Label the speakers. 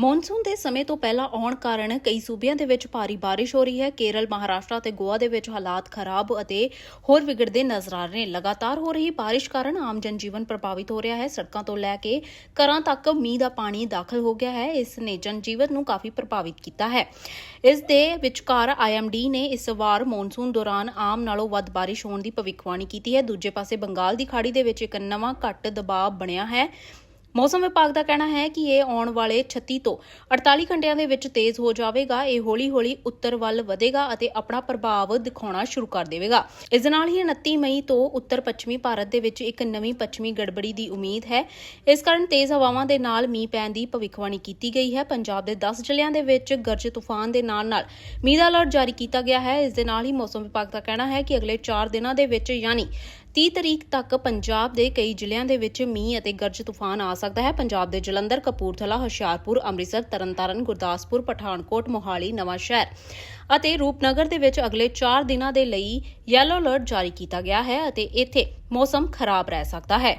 Speaker 1: Monsoon ਦੇ ਸਮੇਂ ਤੋਂ ਪਹਿਲਾਂ ਆਉਣ ਕਾਰਨ ਕਈ ਸੂਬਿਆਂ ਦੇ ਵਿੱਚ ਭਾਰੀ ਬਾਰਿਸ਼ ਹੋ ਰਹੀ ਹੈ। ਕੇਰਲ, ਮਹਾਰਾਸ਼ਟਰ ਅਤੇ ਗੋਆ ਦੇ ਵਿੱਚ ਹਾਲਾਤ ਖਰਾਬ ਅਤੇ ਹੋਰ ਵਿਗੜਦੇ ਨਜ਼ਰ ਆ ਰਹੇ ਨੇ। ਲਗਾਤਾਰ ਹੋ ਰਹੀ ਬਾਰਿਸ਼ ਕਾਰਨ ਆਮ ਜਨਜੀਵਨ ਪ੍ਰਭਾਵਿਤ ਹੋ ਰਿਹਾ ਹੈ। ਸੜਕਾਂ ਤੋਂ ਲੈ ਕੇ ਘਰਾਂ ਤੱਕ ਮੀਂਹ ਦਾ ਪਾਣੀ ਦਾਖਲ ਹੋ ਗਿਆ ਹੈ। ਇਸ ਨੇ ਜਨਜੀਵਨ ਨੂੰ ਕਾਫੀ ਪ੍ਰਭਾਵਿਤ ਕੀਤਾ ਹੈ। ਇਸ ਦੇ ਵਿਚਕਾਰ ਆਈਐਮਡੀ ਨੇ ਇਸ ਵਾਰ ਮੌਨਸੂਨ ਦੌਰਾਨ ਆਮ ਨਾਲੋਂ ਵੱਧ ਬਾਰਿਸ਼ ਹੋਣ ਦੀ ਭਵਿੱਖਬਾਣੀ ਕੀਤੀ ਹੈ। ਦੂਜੇ ਪਾਸੇ ਬੰਗਾਲ ਦੀ ਖਾੜੀ ਦੇ ਵਿੱਚ ਇੱਕ ਨਵਾਂ ਘੱਟ ਦਬਾਅ ਬਣਿਆ ਹੈ। ਮੌਸਮ ਵਿਭਾਗ ਦਾ ਕਹਿਣਾ ਹੈ ਕਿ ਇਹ ਆਉਣ ਵਾਲੇ 36 ਤੋਂ 48 ਘੰਟਿਆਂ ਦੇ ਵਿੱਚ ਤੇਜ਼ ਹੋ ਜਾਵੇਗਾ, ਇਹ ਹੌਲੀ-ਹੌਲੀ ਉੱਤਰ ਵੱਲ ਵਧੇਗਾ ਅਤੇ ਆਪਣਾ ਪ੍ਰਭਾਵ ਦਿਖਾਉਣਾ ਸ਼ੁਰੂ ਕਰ ਦੇਵੇਗਾ। ਇਸ ਦੇ ਨਾਲ ਹੀ 29 ਮਈ ਤੋਂ ਉੱਤਰ ਪੱਛਮੀ ਭਾਰਤ ਦੇ ਵਿੱਚ ਇੱਕ ਨਵੀਂ ਪੱਛਮੀ ਗੜਬੜੀ ਦੀ ਉਮੀਦ ਹੈ। ਇਸ ਕਾਰਨ ਤੇਜ਼ ਹਵਾਵਾਂ ਦੇ ਨਾਲ ਮੀਂਹ ਪੈਣ ਦੀ ਭਵਿੱਖਬਾਣੀ ਕੀਤੀ ਗਈ ਹੈ। ਪੰਜਾਬ ਦੇ 10 ਜ਼ਿਲ੍ਹਿਆਂ ਦੇ ਵਿੱਚ ਗਰਜ ਤੂਫਾਨ ਦੇ ਨਾਲ-ਨਾਲ ਮੀਂਹ ਦਾ ਅਲਰਟ ਜਾਰੀ ਕੀਤਾ ਗਿਆ ਹੈ। ਇਸ ਦੇ ਨਾਲ ਹੀ ਮੌਸਮ ਵਿਭਾਗ ਦਾ ਕਹਿਣਾ ਹੈ ਕਿ ਅਗਲੇ 4 ਦਿਨਾਂ ਦੇ ਵਿੱਚ ਯਾਨੀ 30 ਤਰੀਕ ਤੱਕ ਪੰਜਾਬ ਦੇ ਕਈ ਜ਼ਿਲ੍ਹਿਆਂ ਦੇ ਵਿੱਚ ਮੀਂਹ ਅਤੇ ਗਰਜ ਤੂਫਾਨ ਆ ਸਕਦਾ ਹੈ। ਪੰਜਾਬ ਦੇ ਜਲੰਧਰ, ਕਪੂਰਥਲਾ, ਹੁਸ਼ਿਆਰਪੁਰ, ਅੰਮ੍ਰਿਤਸਰ, ਤਰਨਤਾਰਨ, ਗੁਰਦਾਸਪੁਰ, ਪਠਾਨਕੋਟ, ਮੋਹਾਲੀ, ਨਵਾਂ ਸ਼ਹਿਰ ਅਤੇ ਰੂਪਨਗਰ ਦੇ ਵਿੱਚ ਅਗਲੇ 4 ਦਿਨਾਂ ਦੇ ਲਈ ਯੈਲੋ ਅਲਰਟ ਜਾਰੀ ਕੀਤਾ ਗਿਆ ਹੈ ਅਤੇ ਇੱਥੇ ਮੌਸਮ ਖਰਾਬ ਰਹਿ ਸਕਦਾ ਹੈ।